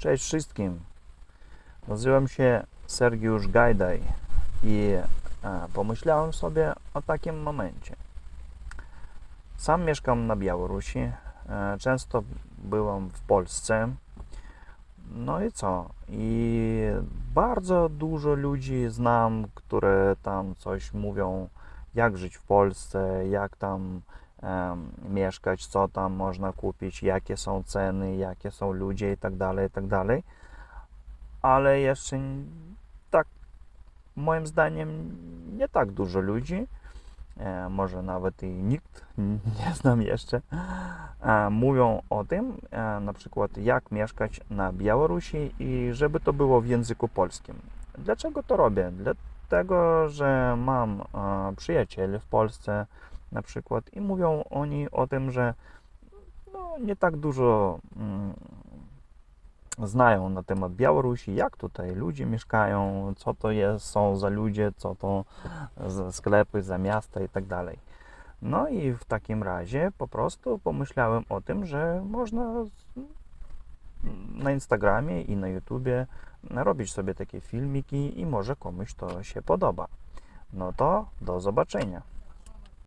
Cześć wszystkim. Nazywam się Sergiusz Gajdaj i e, pomyślałem sobie o takim momencie. Sam mieszkam na Białorusi, e, często byłem w Polsce. No i co? I bardzo dużo ludzi znam, które tam coś mówią, jak żyć w Polsce, jak tam mieszkać, co tam można kupić, jakie są ceny, jakie są ludzie i tak dalej, i tak dalej. Ale jeszcze tak, moim zdaniem, nie tak dużo ludzi, e, może nawet i nikt, nie znam jeszcze, e, mówią o tym, e, na przykład jak mieszkać na Białorusi i żeby to było w języku polskim. Dlaczego to robię? Dlatego, że mam przyjacieli w Polsce na przykład i mówią oni o tym, że no, nie tak dużo mm, znają na temat Białorusi, jak tutaj ludzie mieszkają, co to jest, są za ludzie, co to za sklepy, za miasta i tak dalej. No i w takim razie po prostu pomyślałem o tym, że można na Instagramie i na YouTubie robić sobie takie filmiki i może komuś to się podoba. No to do zobaczenia.